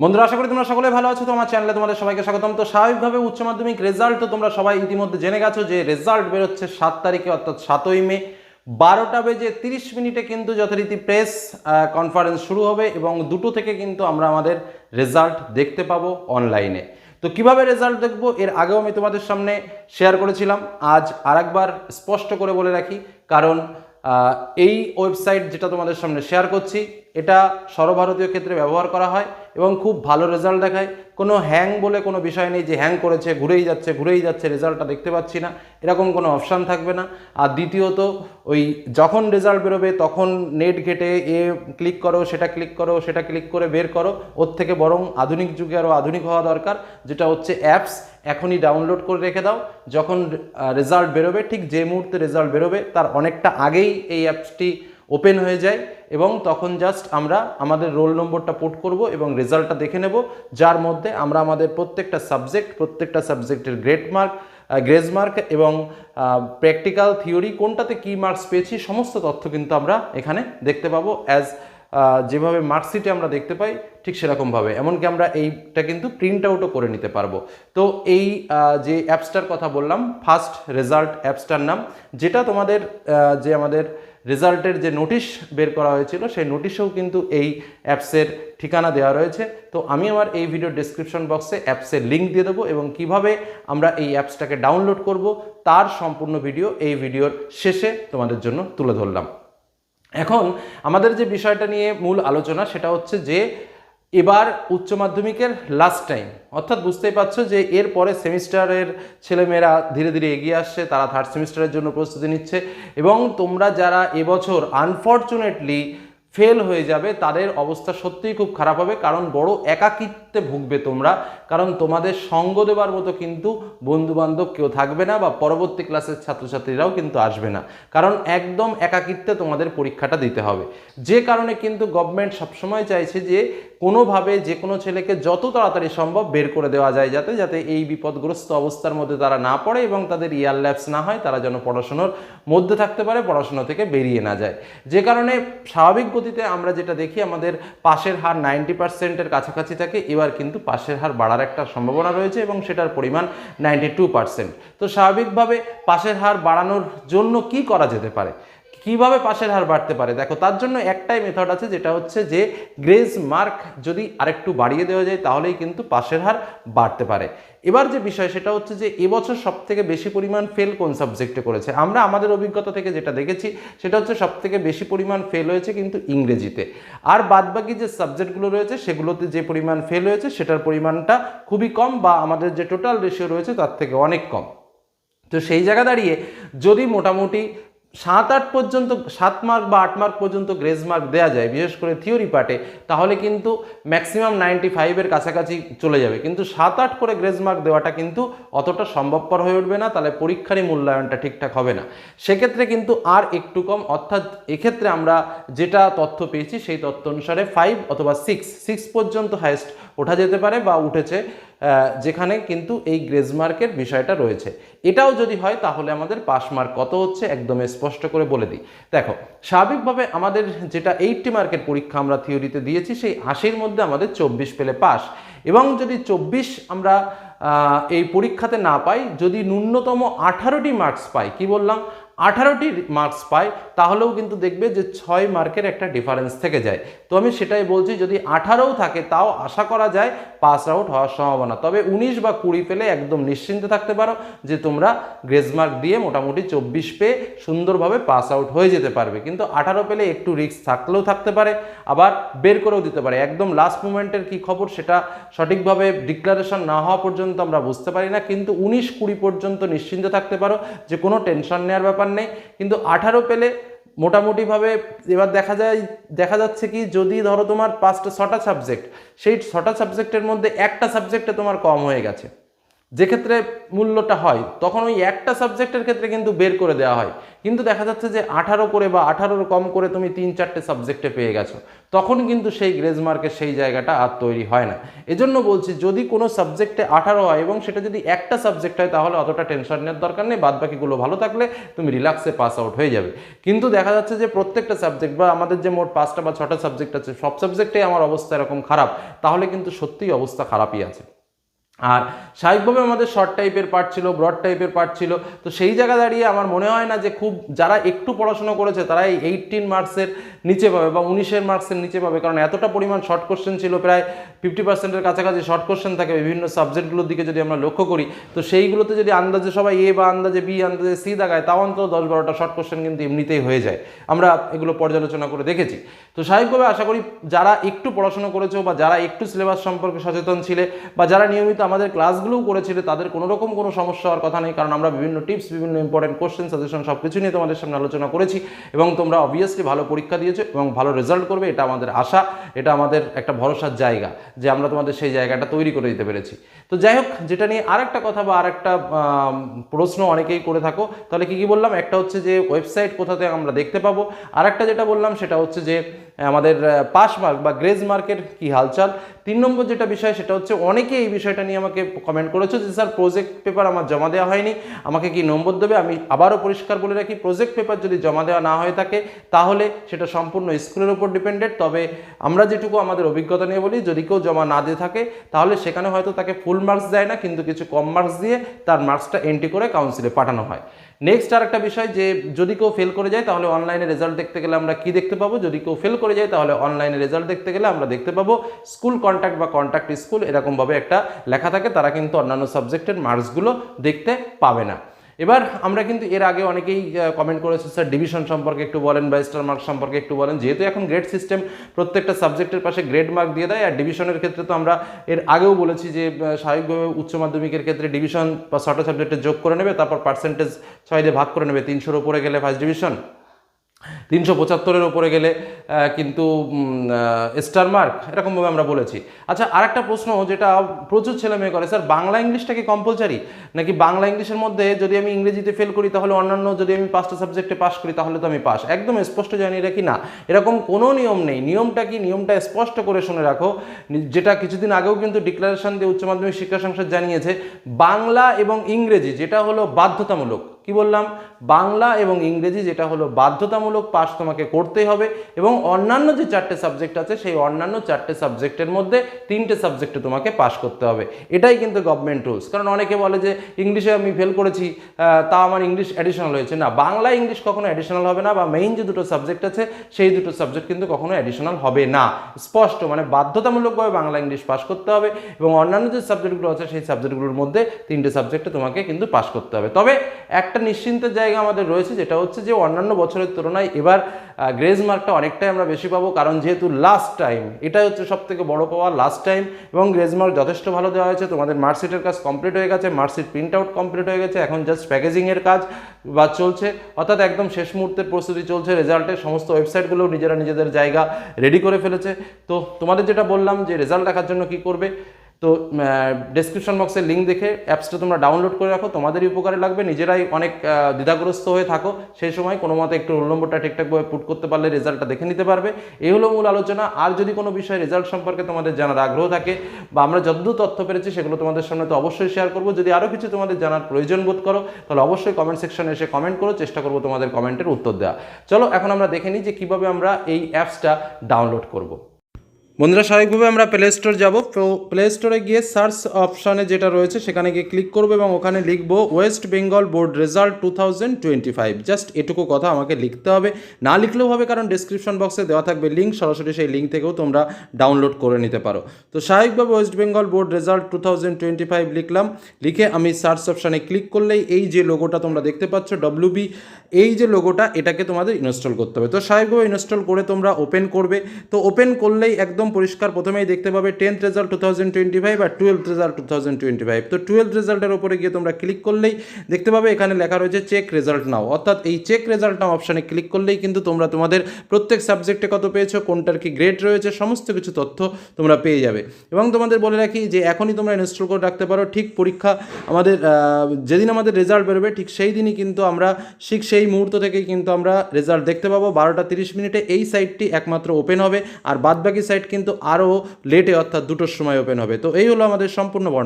বন্ধুরা, আশা করি তোমরা সকলে ভালো আছো। তো আমার চ্যানেলে তোমাদের সবাইকে স্বাগতম। তো স্বাভাবিকভাবে উচ্চ মাধ্যমিক রেজাল্ট তো তোমরা সবাই ইতিমধ্যে জেনে গেছো যে রেজাল্ট বেরোচ্ছে সাত তারিখে, অর্থাৎ সাতই মে। বারোটা বেজে তিরিশ মিনিটে কিন্তু যথারীতি প্রেস কনফারেন্স শুরু হবে এবং দুটো থেকে কিন্তু আমরা আমাদের রেজাল্ট দেখতে পাবো অনলাইনে তো কীভাবে রেজাল্ট দেখব? এর আগেও আমি তোমাদের সামনে শেয়ার করেছিলাম। আজ আরেকবার স্পষ্ট করে বলে রাখি, কারণ এই ওয়েবসাইট যেটা তোমাদের সামনে শেয়ার করছি এটা সর্বভারতীয় ক্ষেত্রে ব্যবহার করা হয় এবং খুব ভালো রেজাল্ট দেখায়। কোনো হ্যাং বলে কোনো বিষয় নেই যে হ্যাং করেছে, ঘুরেই যাচ্ছে ঘুরেই যাচ্ছে রেজাল্টটা দেখতে পাচ্ছি না। এরকম কোনো অপশান থাকবে না। আর দ্বিতীয়ত, ওই যখন রেজাল্ট বেরোবে, তখন নেট ঘেটে এ ক্লিক করো, সেটা ক্লিক করো, সেটা ক্লিক করে বের করো। ওর থেকে বরং আধুনিক যুগে আরও আধুনিক হওয়া দরকার, যেটা হচ্ছে অ্যাপস এখনই ডাউনলোড করে রেখে দাও। যখন রেজাল্ট বেরোবে, ঠিক যে মুহূর্তে রেজাল্ট বেরোবে, তার অনেকটা আগেই এই অ্যাপসটি ওপেন হয়ে যায়। এবং তখন জাস্ট আমরা আমাদের রোল নম্বরটা পুট করব এবং রেজাল্টটা দেখে নেব, যার মধ্যে আমরা আমাদের প্রত্যেকটা সাবজেক্ট প্রত্যেকটা সাবজেক্টের গ্রেড মার্ক গ্রেজ মার্ক এবং প্র্যাকটিক্যাল থিওরি কোনটাতে কী মার্কস পেয়েছি, সমস্ত তথ্য কিন্তু আমরা এখানে দেখতে পাবো। অ্যাজ যেভাবে মার্কশিটে আমরা দেখতে পাই, ঠিক সেরকমভাবে। এমনকি আমরা এইটা কিন্তু প্রিন্ট আউটও করে নিতে পারব। তো এই যে অ্যাপসটার কথা বললাম ফার্স্ট রেজাল্ট অ্যাপসটার নাম, যেটা তোমাদের যে আমাদের রেজাল্টের যে নোটিশ বের করা হয়েছিল, সেই নোটিশেও কিন্তু এই অ্যাপসের ঠিকানা দেওয়া রয়েছে। তো আমি আমার এই ভিডিও ডিসক্রিপশন বক্সে অ্যাপসের লিঙ্ক দিয়ে দেবো এবং কীভাবে আমরা এই অ্যাপসটাকে ডাউনলোড করব, তার সম্পূর্ণ ভিডিও এই ভিডিওর শেষে তোমাদের জন্য তুলে ধরলাম। এখন আমাদের যে বিষয়টা নিয়ে মূল আলোচনা, সেটা হচ্ছে যে এবার উচ্চ মাধ্যমিকের লাস্ট টাইম অর্থাৎ বুঝতেই পারছ যে এর পরে সেমিস্টারের ছেলেমেয়েরা ধীরে ধীরে এগিয়ে আসছে, তারা থার্ড সেমিস্টারের জন্য প্রস্তুতি নিচ্ছে এবং তোমরা যারা এবছর আনফর্চুনেটলি ফেল হয়ে যাবে, তাদের অবস্থা সত্যিই খুব খারাপ হবে কারণ বড় একাকিত্বে ভুগবে তোমরা। কারণ তোমাদের সঙ্গ দেবার মতো কিন্তু বন্ধু বান্ধব কেউ থাকবে না বা পরবর্তী ক্লাসের ছাত্রছাত্রীরাও কিন্তু আসবে না। কারণ একদম একাকিত্বে তোমাদের পরীক্ষাটা দিতে হবে। যে কারণে কিন্তু গভর্নমেন্ট সবসময় চাইছে যে কোনোভাবে যে কোনো ছেলেকে যত তাড়াতাড়ি সম্ভব বের করে দেওয়া যায় যাতে যাতে এই বিপদগ্রস্ত অবস্থার মধ্যে তারা না পড়ে এবং তাদের ইয়ার ল্যাপস না হয়, তারা যেন পড়াশুনোর মধ্যে থাকতে পারে, পড়াশোনা থেকে বেরিয়ে না যায়। যে কারণে স্বাভাবিক গতিতে আমরা যেটা দেখি, আমাদের পাশের হার নাইনটি পার্সেন্টের কাছাকাছি থাকে, এবার কিন্তু পাশের হার বাড়ার একটা সম্ভাবনা রয়েছে এবং সেটার পরিমাণ নাইনটি টু পার্সেন্ট তো স্বাভাবিকভাবে পাশের হার বাড়ানোর জন্য কি করা যেতে পারে? কীভাবে পাশের হার বাড়তে পারে? দেখো, তার জন্য একটাই মেথড আছে, যেটা হচ্ছে যে গ্রেজ মার্ক যদি আরেকটু বাড়িয়ে দেওয়া যায়, তাহলেই কিন্তু পাশের হার বাড়তে পারে। এবার যে বিষয়, সেটা হচ্ছে যে এবছর সব থেকে বেশি পরিমাণ ফেল কোন সাবজেক্টে করেছে? আমরা আমাদের অভিজ্ঞতা থেকে যেটা দেখেছি, সেটা হচ্ছে সব থেকে বেশি পরিমাণ ফেল হয়েছে কিন্তু ইংরেজিতে। আর বাদবাকি যে সাবজেক্টগুলো রয়েছে, সেগুলোতে যে পরিমাণ ফেল হয়েছে, সেটার পরিমাণটা খুবই কম বা আমাদের যে টোটাল রেশিও রয়েছে, তার থেকে অনেক কম। তো সেই জায়গা দাঁড়িয়ে যদি মোটামুটি সাত আট পর্যন্ত, সাত মার্ক বা আট মার্ক পর্যন্ত গ্রেজ মার্ক দেওয়া যায়, বিশেষ করে থিওরি পার্টে তাহলে কিন্তু ম্যাক্সিমাম নাইনটি ফাইভের কাছাকাছি চলে যাবে। কিন্তু সাত আট করে গ্রেজ মার্ক দেওয়াটা কিন্তু অতটা সম্ভবপর হয়ে উঠবে না, তাহলে পরীক্ষারই মূল্যায়নটা ঠিকঠাক হবে না। সেক্ষেত্রে কিন্তু আর একটু কম, অর্থাৎ এক্ষেত্রে আমরা যেটা তথ্য পেয়েছি, সেই তথ্য অনুসারে ফাইভ অথবা সিক্স সিক্স পর্যন্ত হাইস্ট ওঠা যেতে পারে বা উঠেছে যেখানে কিন্তু এই গ্রেজ মার্কের বিষয়টা রয়েছে। এটাও যদি হয়, তাহলে আমাদের পাস মার্ক কত হচ্ছে একদম স্পষ্ট করে বলে দিই। দেখো, স্বাভাবিকভাবে আমাদের যেটা এইটটি মার্কের পরীক্ষা আমরা থিওরিতে দিয়েছি, সেই আশির মধ্যে আমাদের চব্বিশ পেলে পাস এবং যদি চব্বিশ আমরা এই পরীক্ষাতে না পাই, যদি ন্যূনতম আঠারোটি মার্কস পাই, কি বললাম? আঠারোটি মার্কস পাই তাহলেও কিন্তু দেখবে যে ছয় মার্কের একটা ডিফারেন্স থেকে যায়। তো আমি সেটাই বলছি, যদি আঠারোও থাকে, তাও আশা করা যায় পাস আউট হওয়ার সম্ভাবনা। তবে উনিশ বা কুড়ি পেলে একদম নিশ্চিন্তে থাকতে পারো যে তোমরা গ্রেজ মার্ক দিয়ে মোটামুটি চব্বিশ পেয়ে সুন্দরভাবে পাস আউট হয়ে যেতে পারবে। কিন্তু আঠারো পেলে একটু রিস্ক থাকলেও থাকতে পারে, আবার বের করেও দিতে পারে। একদম লাস্ট মুমেন্টের কি খবর সেটা সঠিকভাবে ডিক্লারেশন না হওয়া পর্যন্ত আমরা বুঝতে পারি না। কিন্তু উনিশ কুড়ি পর্যন্ত নিশ্চিন্তে থাকতে পারো যে কোনো টেনশন নেওয়ার ব্যাপার নেই। কিন্তু আঠারো পেলে মোটামুটিভাবে এবার দেখা যায়, দেখা যাচ্ছে কি, যদি ধরো তোমার পাঁচটা ছটা সাবজেক্ট সেই ছটা সাবজেক্টের মধ্যে একটা সাবজেক্টে তোমার কম হয়ে গেছে। যে ক্ষেত্রে মূল্যটা হয়, তখন ওই একটা সাবজেক্টের ক্ষেত্রে কিন্তু বের করে দেওয়া হয়। কিন্তু দেখা যাচ্ছে যে আঠারো করে বা আঠারোর কম করে তুমি তিন চারটে সাবজেক্টে পেয়ে গেছো। তখন কিন্তু সেই গ্রেজ মার্কের সেই জায়গাটা আর তৈরি হয় না। এজন্য বলছি, যদি কোনো সাবজেক্টে আঠারো হয় এবং সেটা যদি একটা সাবজেক্ট হয়, তাহলে অতটা টেনশন নেওয়ার দরকার নেই। বাদ বাকিগুলো ভালো থাকলে তুমি রিল্যাক্সে পাস আউট হয়ে যাবে। কিন্তু দেখা যাচ্ছে যে প্রত্যেকটা সাবজেক্ট বা আমাদের যে মোট পাঁচটা বা ছটা সাবজেক্ট আছে, সব সাবজেক্টেই আমার অবস্থা এরকম খারাপ। তাহলে কিন্তু সত্যিই অবস্থা খারাপই আছে। আর স্বাভাবিকভাবে আমাদের শর্ট টাইপের পার্ট ছিল ব্রড টাইপের পার্ট ছিল। তো সেই জায়গা দাঁড়িয়ে আমার মনে হয় না যে খুব যারা একটু পড়াশোনা করেছে তারা এই এইটিন মার্কসের নিচে পাবে বা উনিশের মার্কসের নিচে পাবে। কারণ এতটা পরিমাণ শর্ট কোশ্চেন ছিল, প্রায় ফিফটি পার্সেন্টের কাছাকাছি শর্ট কোশ্চেন থাকে বিভিন্ন সাবজেক্টগুলোর দিকে যদি আমরা লক্ষ্য করি। তো সেইগুলোতে যদি আন্দাজে সবাই এ বা আন্দাজে বি আন্দাজে সি দেখায়, তাও অন্তত দশ বারোটা শর্ট কোশ্চেন কিন্তু এমনিতেই হয়ে যায়। আমরা এগুলো পর্যালোচনা করে দেখেছি। তো স্বাভাবিকভাবে আশা করি যারা একটু পড়াশোনা করেছ বা যারা একটু সিলেবাস সম্পর্কে সচেতন ছিলে বা যারা নিয়মিত আমাদের ক্লাসগুলোও করেছিলে তাদের কোনো রকম কোনো সমস্যা হওয়ার কথা নেই, কারণ আমরা বিভিন্ন টিপস বিভিন্ন ইম্পর্টেন্ট কোশ্চেন সাজেশন সব কিছু নিয়ে তোমাদের সামনে আলোচনা করেছি এবং তোমরা অবভিয়াসলি ভালো পরীক্ষা দিয়েছ এবং ভালো রেজাল্ট করবে, এটা আমাদের আশা, এটা আমাদের একটা ভরসার জায়গা যে আমরা তোমাদের সেই জায়গাটা তৈরি করে দিতে পেরেছি। তো যাই হোক, যেটা নিয়ে আরেকটা কথা বা আরেকটা প্রশ্ন অনেকেই করে থাকো, তাহলে কি কি বললাম? একটা হচ্ছে যে ওয়েবসাইট কোথাতে আমরা দেখতে পাবো, আরেকটা যেটা বললাম সেটা হচ্ছে যে আমাদের পাস মার্ক বা গ্রেজ মার্কের কি হালচাল? তিন নম্বর যেটা বিষয়, সেটা হচ্ছে অনেকে এই বিষয়টা নিয়ে আমাকে কমেন্ট করেছে যে, স্যার প্রজেক্ট পেপার আমার জমা দেওয়া হয়নি, আমাকে কি নম্বর দেবে? আমি আবারও পরিষ্কার বলে রাখি প্রজেক্ট পেপার যদি জমা দেওয়া না হয়ে থাকে, তাহলে সেটা সম্পূর্ণ স্কুলের উপর ডিপেন্ডেড তবে আমরা যেটুকু আমাদের অভিজ্ঞতা নিয়ে বলি, যদি কেউ জমা না দিয়ে থাকে, তাহলে সেখানে হয়তো তাকে ফুল মার্কস দেয় না, কিন্তু কিছু কম মার্কস দিয়ে তার মার্কসটা এন্ট্রি করে কাউন্সিলে পাঠানো হয়। নেক্সট আর একটা বিষয় যে, যদি কেউ ফেল করে যায়, তাহলে অনলাইনে রেজাল্ট দেখতে গেলে আমরা কি দেখতে পাবো? যদি কেউ ফেল করে যায়, তাহলে অনলাইনে রেজাল্ট দেখতে গেলে আমরা দেখতে পাবো স্কুল কন্ট্যাক্ট বা কন্ট্যাক্ট স্কুল এরকমভাবে একটা লেখা থাকে। তারা কিন্তু অন্যান্য সাবজেক্টের মার্কসগুলো দেখতে পাবে না। এবার আমরা কিন্তু এর আগে অনেকেই কমেন্ট করেছে, স্যার ডিভিশন সম্পর্কে একটু বলেন বা স্টার মার্ক সম্পর্কে একটু বলেন। যেহেতু এখন গ্রেড সিস্টেম প্রত্যেকটা সাবজেক্টের পাশে গ্রেড মার্ক দিয়ে দেয়, আর ডিভিশনের ক্ষেত্রে তো আমরা এর আগেও বলেছি যে স্বাভাবিকভাবে উচ্চ মাধ্যমিকের ক্ষেত্রে ডিভিশন বা ছটা সাবজেক্টে যোগ করে নেবে, তারপর পার্সেন্টেজ ছয় দিয়ে ভাগ করে নেবে, তিনশোর উপরে গেলে ফার্স্ট ডিভিশন তিনশো পঁচাত্তরের উপরে গেলে কিন্তু স্টার মার্ক এরকমভাবে আমরা বলেছি। আচ্ছা আরেকটা প্রশ্ন যেটা প্রচুর ছেলে মেয়ে করে, স্যার, বাংলা ইংলিশটা কি কম্পালসারি নাকি বাংলা ইংলিশের মধ্যে যদি আমি ইংরেজিতে ফেল করি, তাহলে অন্যান্য যদি আমি পাঁচটা সাবজেক্টে পাস করি, তাহলে তো আমি পাস একদম স্পষ্ট জানিয়ে রাখি, না, এরকম কোনো নিয়ম নেই। নিয়মটা কি? নিয়মটা স্পষ্ট করে শুনে রাখো। যেটা কিছুদিন আগেও কিন্তু ডিক্লারেশন দিয়ে উচ্চ মাধ্যমিক শিক্ষা সংসদ জানিয়েছে, বাংলা এবং ইংরেজি যেটা হলো বাধ্যতামূলক। কি বললাম? বাংলা এবং ইংরেজি যেটা হলো বাধ্যতামূলক পাস তোমাকে করতেই হবে এবং অন্যান্য যে চারটে সাবজেক্ট আছে, সেই অন্যান্য চারটে সাবজেক্টের মধ্যে তিনটে সাবজেক্টে তোমাকে পাস করতে হবে। এটাই কিন্তু গভর্নমেন্ট রুলস কারণ অনেকে বলে যে, ইংলিশে আমি ফেল করেছি তা আমার ইংলিশ অ্যাডিশনাল হয়েছে। না, বাংলা ইংলিশ কখনো অ্যাডিশনাল হবে না বা মেইন যে দুটো সাবজেক্ট আছে, সেই দুটো সাবজেক্ট কিন্তু কখনো অ্যাডিশনাল হবে না। স্পষ্ট মানে বাধ্যতামূলকভাবে বাংলা ইংলিশ পাস করতে হবে এবং অন্যান্য যে সাবজেক্টগুলো আছে, সেই সাবজেক্টগুলোর মধ্যে তিনটে সাবজেক্টে তোমাকে কিন্তু পাস করতে হবে। তবে একটা নিশ্চিন্তের জায়গা আমাদের রয়েছে, যেটা হচ্ছে যে অন্যান্য বছরের তুলনায় এবার গ্রেজ মার্কটা অনেকটাই আমরা বেশি পাবো, কারণ যেহেতু লাস্ট টাইম এটাই হচ্ছে সব থেকে বড় পাওয়া লাস্ট টাইম এবং গ্রেজ মার্ক যথেষ্ট ভালো দেওয়া হয়েছে। তোমাদের মার্কশিটের কাজ কমপ্লিট হয়ে গেছে, মার্কশিট প্রিন্ট আউট কমপ্লিট হয়ে গেছে, এখন জাস্ট প্যাকেজিংয়ের কাজ বা চলছে। অর্থাৎ একদম শেষ মুহূর্তের প্রস্তুতি চলছে রেজাল্টের সমস্ত ওয়েবসাইটগুলো নিজেরা নিজেদের জায়গা রেডি করে ফেলেছে। তো তোমাদের যেটা বললাম যে রেজাল্ট দেখার জন্য কি করবে? তো ডেসক্রিপশন বক্সের লিঙ্ক দেখে অ্যাপসটা তোমরা ডাউনলোড করে রাখো। তোমাদেরই উপকারে লাগবে। নিজেরাই অনেক দ্বিধাগ্রস্ত হয়ে থাকো। সেই সময় কোনো মতে একটু রোল নম্বরটা ঠিকঠাকভাবে পুট করতে পারলে রেজাল্টটা দেখে নিতে পারবে। এই হলো মূল আলোচনা। আর যদি কোনো বিষয়ে রেজাল্ট সম্পর্কে তোমাদের জানার আগ্রহ থাকে বা আমরা যতদূর তথ্য পেরেছি সেগুলো তোমাদের সামনে তো অবশ্যই শেয়ার করব। যদি আরও কিছু তোমাদের জানার প্রয়োজন বোধ করো, তাহলে অবশ্যই কমেন্ট সেকশনে এসে কমেন্ট করো। চেষ্টা করব তোমাদের কমেন্টের উত্তর দেওয়া চলো, এখন আমরা দেখে নিই যে কীভাবে আমরা এই অ্যাপসটা ডাউনলোড করব। বন্ধুরা স্বাভাবিকভাবে আমরা প্লে স্টোর যাব। প্লে স্টোরে গিয়ে সার্চ অপশানে যেটা রয়েছে, সেখানে গিয়ে ক্লিক করব এবং ওখানে লিখব West Bengal board result two thousand twenty five just এটুকু কথা আমাকে লিখতে হবে। না লিখলেও হবে, কারণ ডিসক্রিপশন বক্সে দেওয়া থাকবে লিঙ্ক সরাসরি সেই লিঙ্ক থেকেও তোমরা ডাউনলোড করে নিতে পারো। তো স্বাভাবিকভাবে West Bengal board result two thousand twenty five লিখলাম। লিখে আমি সার্চ অপশানে ক্লিক করলেই এই যে লোগোটা তোমরা দেখতে পাচ্ছ ডব্লিউবি এই যে লোগোটা এটাকে তোমাদের ইনস্টল করতে হবে। তো স্বাভাবিকভাবে ইনস্টল করে তোমরা ওপেন করবে। তো ওপেন করলেই একদম একদম পরিষ্কার। প্রথমেই দেখতে পাবে tenth result two thousand twenty five আর twelfth result two thousand twenty five তো টুয়েলথ রেজাল্টের উপরে গিয়ে তোমরা ক্লিক করলেই দেখতে পাবে এখানে লেখা রয়েছে চেক রেজাল্ট নাও অর্থাৎ এই চেক রেজাল্ট নাও অপশানে ক্লিক করলেই কিন্তু তোমরা তোমাদের প্রত্যেক সাবজেক্টে কত পেয়েছ, কোনটার কি গ্রেড রয়েছে, সমস্ত কিছু তথ্য তোমরা পেয়ে যাবে। এবং তোমাদের বলে রাখি যে এখনই তোমরা ইনস্টল করে রাখতে পারো। ঠিক পরীক্ষা আমাদের যেদিন আমাদের রেজাল্ট বেরোবে, ঠিক সেই দিনই কিন্তু আমরা, ঠিক সেই মুহূর্ত থেকেই কিন্তু আমরা রেজাল্ট দেখতে পাবো। বারোটা তিরিশ মিনিটে এই সাইটটি একমাত্র ওপেন হবে। আর বাদবাকি সাইট কিন্তু আরও লেটে অর্থাৎ দুটোর সময় ওপেন হবে। তো এই হলো আমাদের সম্পূর্ণ বর্ণনা।